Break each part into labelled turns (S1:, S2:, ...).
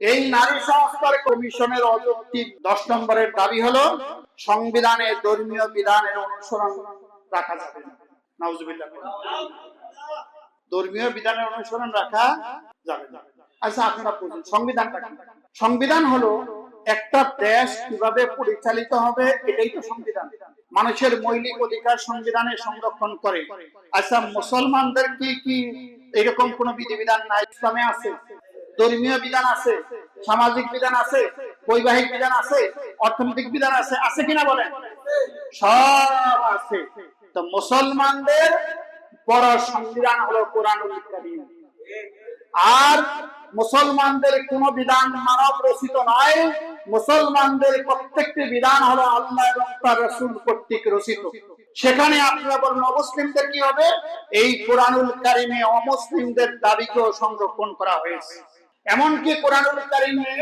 S1: এই নারী সংস্কার কমিশনের অযৌক্তিক দশ নম্বরের দাবি হলো সংবিধানে ধর্মীয় বিধানের অনুসরণ রাখা যাবে না। ধর্মীয় বিধানের অনুসরণ রাখা যাবে আচ্ছা আপনারা বুঝুন সংবিধানটা সংবিধান হলো একটা দেশ কীভাবে পরিচালিত হবে, এটাই তো সংবিধান। মানুষের মৌলিক অধিকার সংবিধানে সংরক্ষণ করে। আচ্ছা মুসলমানদের কি কি এরকম কোন বিধিবিধান নাই? ইসলামে আছে? ধর্মীয় বিধান আছে, সামাজিক বিধান আছে, বৈবাহিক বিধান আছে, অর্থনৈতিক বিধান আছে আছে কিনা বলেন? সব আছে। তো মুসলমানদের বড় সংবিধান হলো কোরআনুল কারীম। আর মুসলমানদের কোন বিধান মানব রচিত নয়, মুসলমানদের প্রত্যেকটি বিধান হলো আল্লাহ এবং তার রসুল কর্তৃক রচিত। সেখানে আপনারা বলেন অমুসলিমদের কি হবে? এই কোরআনুল কারিমে অমুসলিমদের দাবিকেও সংরক্ষণ করা হয়েছে। এমনকি কোরআনুল কারিমে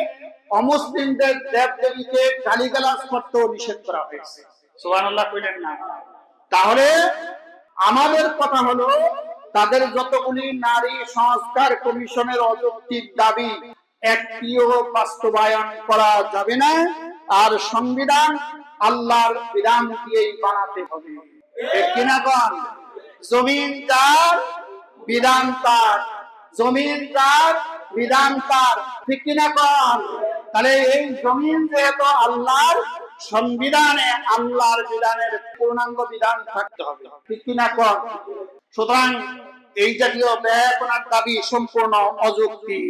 S1: অমুসলিমদের দেব দেবীকে গালিগালাজ করতেও নিষেধ করা হয়েছে। সুবহানাল্লাহ কইলেন না। তাহলে আমাদের কথা হলো, তাদের যতগুলি নারী সংস্কার কমিশনের অযৌক্তিক দাবি, একটিও বাস্তবায়ন করা যাবে না, আর সংবিধান আল্লাহর বিধান দিয়েই বানাতে হবে। ঠিক কিনা কন? জমিন তার, বিধান তার। জমিন তার বিধান তার, ঠিক কিনা কন? তাহলে এই জমিন যেহেতু আল্লাহর সংবিধানে আল্লাহর বিধানের পূর্ণাঙ্গ বিধান থাকতে হবে, ঠিক কিনা কন? সুতরাং এই জাতীয় ব্যয় দাবি সম্পূর্ণ অযৌক্তিক